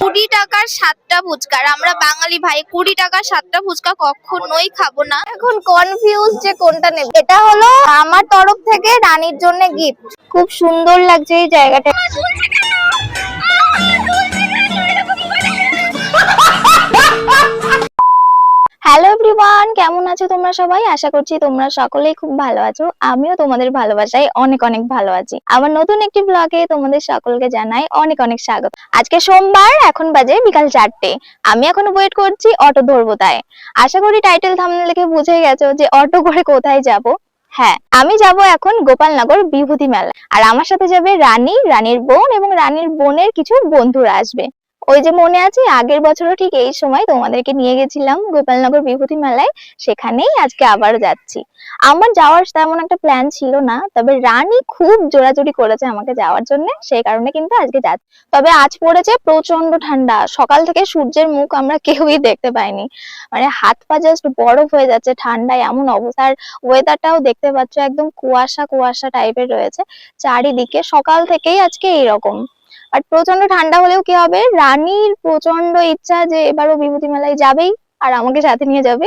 কুড়ি টাকার সাতটা ফুচকা। আমরা বাঙালি ভাই, কুড়ি টাকার সাতটা ফুচকা কখনোই খাব না। এখন কনফিউজ যে কোনটা নেব। এটা হলো আমার তরফ থেকে রানীর জন্য গিফট খুব সুন্দর লাগছে এই জায়গাটা। এভরিওয়ান কেমন আছো তোমরা সবাই? আশা করছি তোমরা সকলেই খুব ভালো আছো। আমিও তোমাদের ভালোবাসায় অনেক অনেক ভালো আছি। আমার নতুন একটি ব্লগে তোমাদের সকলকে জানাই অনেক অনেক স্বাগত। আজকে সোমবার, এখন বাজে বিকাল চারটে। আমি এখন ওয়েট করছি, অটো ধরবো তাই। আশা করি টাইটেল থামনে লিখে বুঝে গেছো যে অটো করে কোথায় যাব। হ্যাঁ আমি যাব এখন গোপালনগর বিভূতি মেলা আর আমার সাথে যাবে রানী, রানীর বোন এবং রানীর বোনের কিছু বন্ধুরা আসবে। ওই যে মনে আছে, আগের বছরও ঠিক এই সময় তোমাদেরকে নিয়ে গেছিলাম গোপালনগর বিভূতি মেলায়। সেখানেই আজকে আবার যাচ্ছি। আমার যাওয়ার তেমন একটা প্ল্যান ছিল না, তবে রানী খুব জোরাজুরি করেছে আমাকে যাওয়ার জন্য সেই কারণে কিন্তু আজকে যাচ্ছি। তবে আজ পড়েছে প্রচণ্ড ঠান্ডা, সকাল থেকে সূর্যের মুখ আমরা কেউই দেখতে পাইনি। মানে হাত পা জাস্ট বরফ হয়ে যাচ্ছে ঠান্ডায়, এমন অবস্থা। আর ওয়েদারটাও দেখতে পাচ্ছ, একদম কুয়াশা কুয়াশা টাইপের রয়েছে। চারিদিকে সকাল থেকেই আজকে এইরকম। আর প্রচণ্ড ঠান্ডা হলেও কি হবে? রানীর প্রচণ্ড ইচ্ছা যে এবারও বিভূতি মেলায় যাবেই আর আমাকে সাথে নিয়ে যাবে।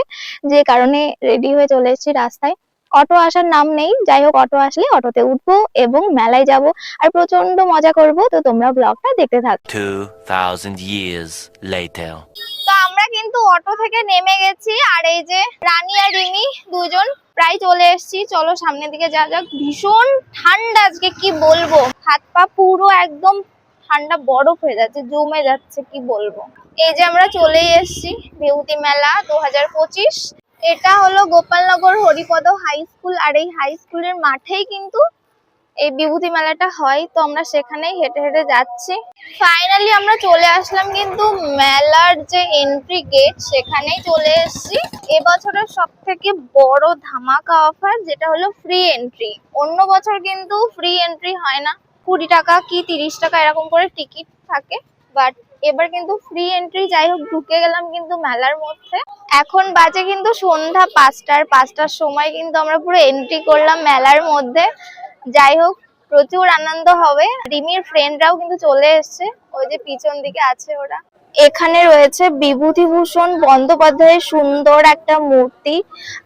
যে কারণে রেডি হয়ে চলে এসেছি রাস্তায়। অটো আসার নাম নেই। যাই হোক অটো আসলে অটোতে উঠবো এবং মেলায় যাব। আর প্রচণ্ড মজা করব। তো তোমরা ব্লগটা দেখতে থাকো। 2,000 years later. তো আমরা কিন্তু অটো থেকে নেমে গেছি। আর এই যে রানী আর রিমি দুজন প্রায় চলে এসেছি। চলো সামনের দিকে যা যাক। ভীষণ ঠান্ডা আজকে কি বলব? হাত পা পুরো একদম ঠান্ডা বরফ হয়ে যাচ্ছে, জমে যাচ্ছে, কি বলব? এই যে আমরা চলে এসেছি বিভূতি মেলা দু এটা হলো গোপালনগর হরিপদ হাই স্কুল, আর এই হাই স্কুলের মাঠেই কিন্তু এই বিভূতি মেলাটা হয়। তো আমরা সেখানেই হেঁটে হেঁটে যাচ্ছি। ফাইনালি আমরা চলে আসলাম কিন্তু মেলার যে এন্ট্রি গেট সেখানেই চলে এসেছি। এবছরের সব থেকে বড় ধামাকা অফার যেটা হলো ফ্রি এন্ট্রি অন্য বছর কিন্তু ফ্রি এন্ট্রি হয় না। কুড়ি টাকা কি তিরিশ টাকা এরকম করে টিকিট থাকে। বাট এবার কিন্তু ফ্রি এন্ট্রি যাই হোক, ঢুকে গেলাম কিন্তু মেলার মধ্যে। এখন বাজে কিন্তু সন্ধ্যা পাঁচটার পাঁচটার সময় কিন্তু আমরা পুরো এন্ট্রি করলাম মেলার মধ্যে। যাই হোক, প্রচুর আনন্দ হবে। রিমির ফ্রেন্ডরাও কিন্তু চলে এসছে। ওই যে পিছন দিকে আছে ওরা। এখানে রয়েছে বিভূতিভূষণ বন্দ্যোপাধ্যায়ের সুন্দর একটা মূর্তি,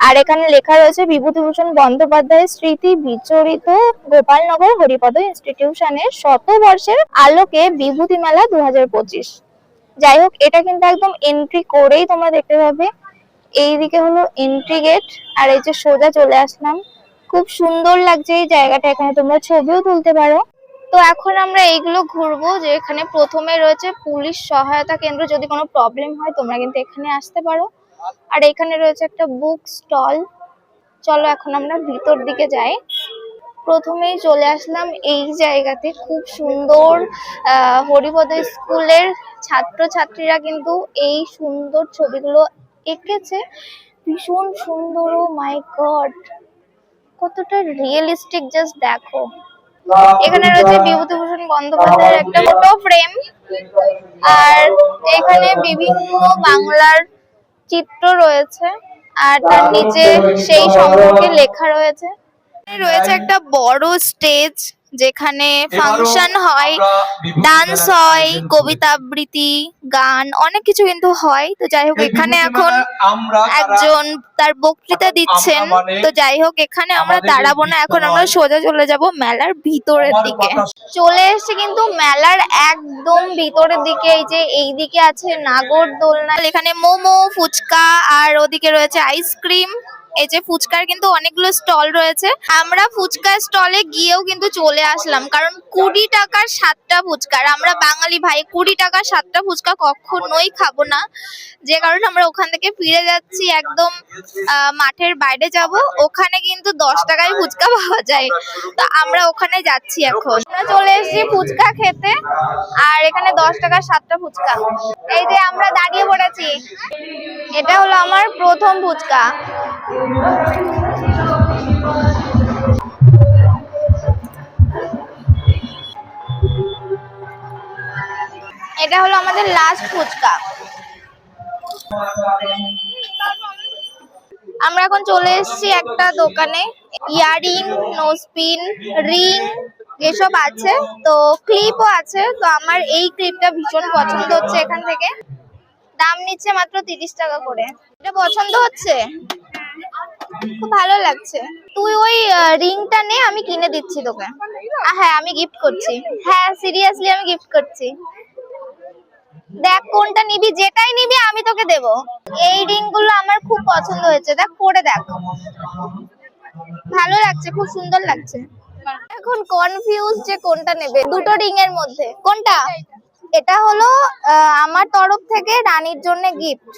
আর এখানে লেখা রয়েছে বিভূতিভূষণ বন্দ্যোপাধ্যায়ের স্মৃতি বিচরিত গোপালনগর হরিপদ ইনস্টিটিউশনের শতবর্ষের আলোকে বিভূতি মেলা দু হাজার পঁচিশ। যাই হোক, এটা কিন্তু একদম এন্ট্রি করেই তোমরা দেখতে পাবে। এইদিকে হলো এন্ট্রি গেট আর এই যে সোজা চলে আসলাম। খুব সুন্দর লাগছে এই জায়গাটা। এখানে তোমরা ছবিও তুলতে পারো। তো এখন আমরা এইগুলো ঘুরবো যে এখানে প্রথমে রয়েছে পুলিশ সহায়তা কেন্দ্র। যদি কোনো প্রবলেম হয়, তোমরা কিন্তু এখানে আসতে পারো। আর এখানে রয়েছে একটা বুক স্টল চলো এখন আমরা ভিতর দিকে যাই। প্রথমেই চলে আসলাম এই জায়গাতে। খুব সুন্দর হরিপদ স্কুলের ছাত্রছাত্রীরা কিন্তু এই সুন্দর ছবিগুলো এঁকেছে। ভীষণ সুন্দর ও মাই গড কতটা রিয়েলিস্টিক জাস্ট দেখো। এখানে রয়েছে বিভূতিভূষণ বন্দ্যোপাধ্যায়ের একটা ফটো ফ্রেম আর এখানে বিভিন্ন বাংলার চিত্র রয়েছে। আর তার নিচে সেই সম্পর্কে লেখা রয়েছে। রয়েছে একটা বড় স্টেজ যেখানে ফাংশন হয় ডান্স হয় কবিতা আবৃত্তি গান অনেক কিছু কিন্তু হয়। তো যাই হোক এখানে এখন একজন তার বক্তৃতা দিচ্ছেন। তো যাই হোক এখানে আমরা দাঁড়াবো না এখন আমরা সোজা চলে যাব মেলার ভিতরের দিকে। চলে এসেছি কিন্তু মেলার একদম ভিতরের দিকে এই যে এই দিকে আছে নাগর দোলনা এখানে মোমো ফুচকা আর ওদিকে রয়েছে আইসক্রিম এই যে ফুচকার কিন্তু অনেকগুলো স্টল রয়েছে। আমরা ফুচকা স্টলে গিয়েও কিন্তু চলে আসলাম, কারণ কুড়ি টাকার সাতটা ফুচকা। আমরা বাঙালি ভাই, কুড়ি টাকার সাতটা ফুচকা কখনোই খাব না। যে কারণে আমরা ওখান থেকে ফিরে যাচ্ছি, একদম মাঠের বাইরে যাব। ওখানে কিন্তু দশ টাকায় ফুচকা পাওয়া যায়। তো আমরা ওখানে যাচ্ছি এখন। আমরা চলে এসেছি ফুচকা খেতে, আর এখানে দশ টাকার সাতটা ফুচকা। এই যে আমরা দাঁড়িয়ে পড়েছি। এটা হলো আমার প্রথম ফুচকা। এটা হলো আমাদের লাস্ট ফুচকা। আমরা এখন চলে এসেছি একটা দোকানে। ইয়ারিং নোসপিন রিং এসব আছে। তো ক্লিপও আছে। তো আমার এই ক্লিপটা ভীষণ পছন্দ হচ্ছে এখান থেকে। দাম নিচ্ছে মাত্র তিরিশ টাকা করে। এটা পছন্দ হচ্ছে? খুব ভালো লাগছে। তুই ওই রিংটা নে, আমি কিনে দিচ্ছি তোকে। হ্যাঁ আমি গিফট করছি। হ্যাঁ সিরিয়াসলি আমি গিফট করছি। দেখ, কোনটা নিবি, যেটাই নিবি, আমি তোকে দেব। এই রিংগুলো আমার খুব পছন্দ হয়েছে। দেখ, পরে দেখ। ভালো লাগছে, খুব সুন্দর লাগছে। এখন কনফিউজ যে কোনটা নেবে। দুটো রিং এর মধ্যে। কোনটা? এটা হলো আমার তরফ থেকে রানীর জন্য গিফট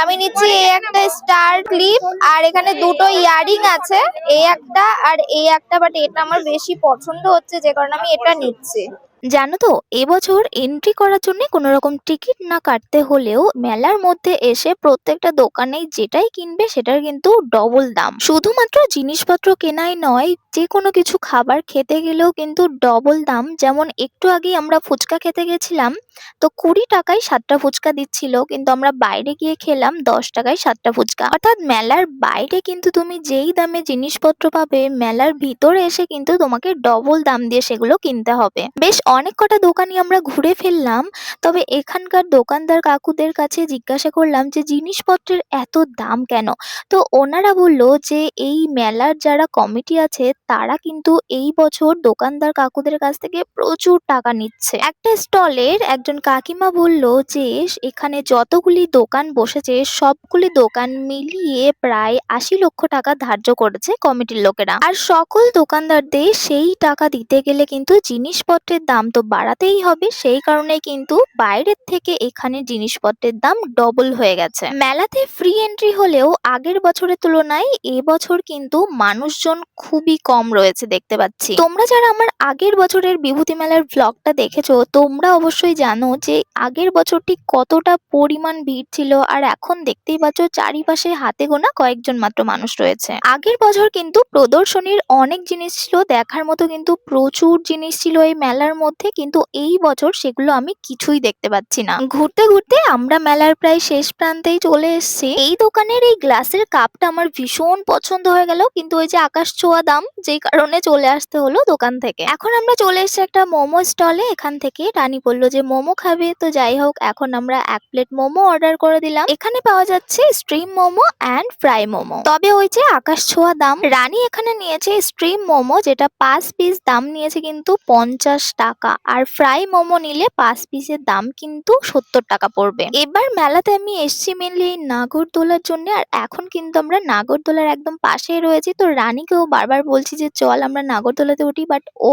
আমি নিচ্ছি এই একটা স্টার ক্লিপ, আর এখানে দুটো ইয়ারিং আছে এই একটা আর এই একটা, বাট এটা আমার বেশি পছন্দ হচ্ছে, যে কারণে আমি এটা নিচ্ছি। জানো তো, এবছর এন্ট্রি করার জন্য কোনো রকম টিকিট না কাটতে হলেও মেলার মধ্যে এসে প্রত্যেকটা দোকানেই যেটাই কিনবে সেটার কিন্তু ডবল দাম। শুধুমাত্র জিনিসপত্র কেনাই নয় যে কোনো কিছু খাবার খেতে গেলেও কিন্তু ডবল দাম। যেমন একটু আগেই আমরা ফুচকা খেতে গেছিলাম, তো কুড়ি টাকায় সাতটা ফুচকা দিচ্ছিল, কিন্তু আমরা বাইরে গিয়ে খেলাম, দশ টাকায় সাতটা ফুচকা। অর্থাৎ মেলার বাইরে কিন্তু তুমি যেই দামে জিনিসপত্র পাবে, মেলার ভিতরে এসে কিন্তু তোমাকে ডবল দাম দিয়ে সেগুলো কিনতে হবে। বেশ অনেক কটা দোকানই আমরা ঘুরে ফেললাম, তবে এখানকার দোকানদার কাকুদের কাছে জিজ্ঞাসা করলাম যে জিনিসপত্রের এত দাম কেন? তো ওনারা বলল যে এই মেলার যারা কমিটি আছে, তারা কিন্তু এই বছর দোকানদার কাকুদের কাছ থেকে প্রচুর টাকা নিচ্ছে। একটা স্টলের একজন কাকিমা বলল যে এখানে যতগুলি দোকান বসেছে, সবগুলি দোকান মিলিয়ে প্রায় আশি লক্ষ টাকা ধার্য করেছে কমিটির লোকেরা। আর সকল দোকানদারদের সেই টাকা দিতে গেলে কিন্তু জিনিসপত্রের দাম তো বাড়াতেই হবে, সেই কারণে কিন্তু বাইরের থেকে এখানে জিনিসপত্রের দাম ডবল হয়ে গেছে। মেলাতে ফ্রি এন্ট্রি হলেও আগের বছরের তুলনায় এবছর কিন্তু মানুষজন খুবই কম রয়েছে দেখতে পাচ্ছি। তোমরা যারা আমার আগের বছরের বিভূতি মেলার ব্লগটা দেখেছ, তোমরা অবশ্যই জানো যে আগের বছরটি কতটা পরিমাণ ভিড় ছিল, আর এখন দেখতেই পাচ্ছ চারিপাশে হাতে গোনা কয়েকজন মাত্র মানুষ রয়েছে। আগের বছর কিন্তু প্রদর্শনীর অনেক জিনিস ছিল, দেখার মতো কিন্তু প্রচুর জিনিস ছিল এই মেলার মধ্যে। কিন্তু এই বছর সেগুলো আমি কিছুই দেখতে পাচ্ছি না। ঘুরতে ঘুরতে আমরা মেলার প্রায় শেষ প্রান্তেই চলে এসেছি। এই দোকানের এই গ্লাসের কাপটা আমার ভীষণ পছন্দ হয়ে গেল, কিন্তু ওই যে আকাশ ছোঁয়া দাম, যেই কারণে চলে আসতে হলো দোকান থেকে। এখন আমরা চলে এসেছি একটা মোমো স্টলে, এখান থেকে রানী বলল যে, মোমো খাবে? তো যাই হোক, এখন আমরা এক প্লেট মোমো অর্ডার করে দিলাম। এখানে পাওয়া যাচ্ছে steam momo and fry momo. তবে ওই যে আকাশ ছোঁয়া দাম, রানী এখানে নিয়েছে স্ট্রিম মোমো, যেটা পাঁচ পিস দাম নিয়েছে কিন্তু পঞ্চাশ টাকা। আর ফ্রাই মোমো নিলে পাঁচ পিসের দাম কিন্তু সত্তর টাকা পড়বে। এবার মেলাতে আমি এসছি মেনলি নাগরদোলার জন্য। আর এখন কিন্তু আমরা নাগরদোলার একদম পাশেই রয়েছি। তো রানীকেও বারবার বলছি যে, চল আমরা নাগরদোলাতে উঠি। বাট ও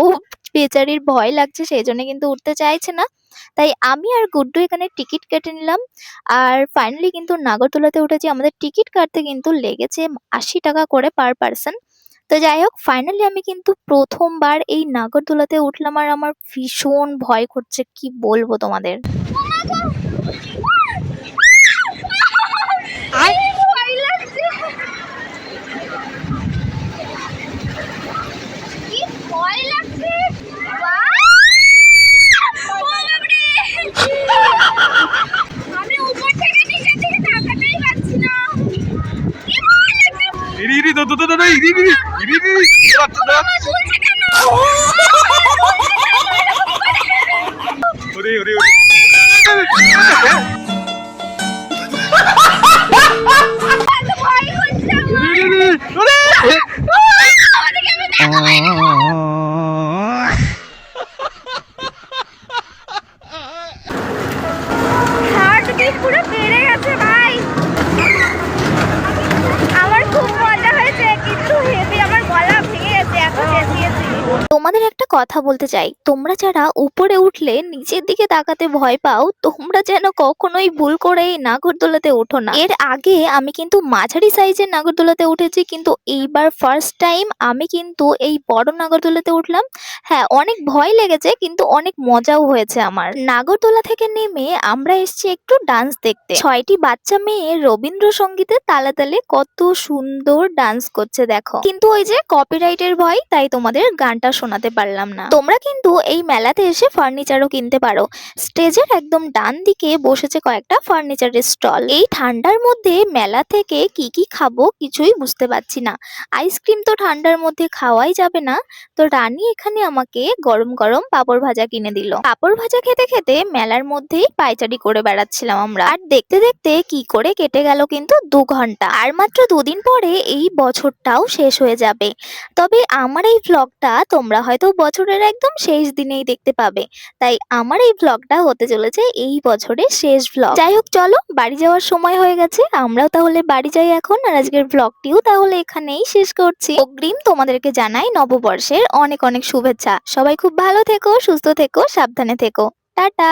বেচারির ভয় লাগছে, সেই জন্য কিন্তু উঠতে চাইছে না। তাই আমি আর গুড্ডু এখানে টিকিট কেটে নিলাম। আর ফাইনালি কিন্তু নাগরদোলাতে উঠেছি। আমাদের টিকিট কাটতে কিন্তু লেগেছে আশি টাকা করে পার পার্সন তো যাই হোক ফাইনালি আমি কিন্তু প্রথমবার এই নাগরদোলাতে উঠলাম আর আমার ভীষণ ভয় করছে, কি বলব তোমাদের? ওরে ওরে ওরে ওরে কথা বলতে চাই। তোমরা যারা উপরে উঠলে নিচের দিকে তাকাতে ভয় পাও, তোমরা যেন কখনোই ভুল করে এই নাগরদোলাতে ওঠো না। এর আগে আমি কিন্তু মাঝারি সাইজের নাগরদোলাতে উঠেছি, কিন্তু এইবার ফার্স্ট টাইম আমি কিন্তু এই বড় নাগরদোলাতে উঠলাম। হ্যাঁ অনেক ভয় লেগেছে, কিন্তু অনেক মজাও হয়েছে আমার। নাগরদোলা থেকে নেমে আমরা এসেছি একটু ডান্স দেখতে। ছয়টি বাচ্চা মেয়ে রবীন্দ্রসঙ্গীতের তালে তালে কত সুন্দর ডান্স করছে দেখো। কিন্তু ওই যে কপিরাইটের ভয়, তাই তোমাদের গানটা শোনাতে পারলাম না না। তোমরা কিন্তু এই মেলাতে এসে ফার্নিচারও কিনতে পারো। স্টেজের একদম ডান দিকে বসেছে কয়েকটা ফার্নিচারের স্টল এই ঠান্ডার মধ্যে মেলা থেকে কি কি খাব কিছুই বুঝতে পারছি না। আইসক্রিম তো ঠান্ডার মধ্যে খাওয়াই যাবে না। তো রানী এখানে আমাকে গরম গরম পাঁপড় ভাজা কিনে দিল। পাপড় ভাজা খেতে খেতে মেলার মধ্যেই পাইচারি করে বেড়াচ্ছিলাম আমরা। আর দেখতে দেখতে কি করে কেটে গেল কিন্তু দু ঘণ্টা। আর মাত্র দুদিন পরে এই বছরটাও শেষ হয়ে যাবে। তবে আমার এই ভ্লগটা তোমরা হয়তো বছরের একদম শেষ দিনেই দেখতে পাবে। তাই আমার এই ব্লগটা হতে চলেছে এই বছরের শেষ ব্লগ যাই হোক, চলো, বাড়ি যাওয়ার সময় হয়ে গেছে। আমরাও তাহলে বাড়ি যাই এখন। আর আজকের ব্লগটিও তাহলে এখানেই শেষ করছি। অগ্রিম তোমাদেরকে জানাই নববর্ষের অনেক অনেক শুভেচ্ছা। সবাই খুব ভালো থেকো, সুস্থ থেকো, সাবধানে থেকো। টাটা!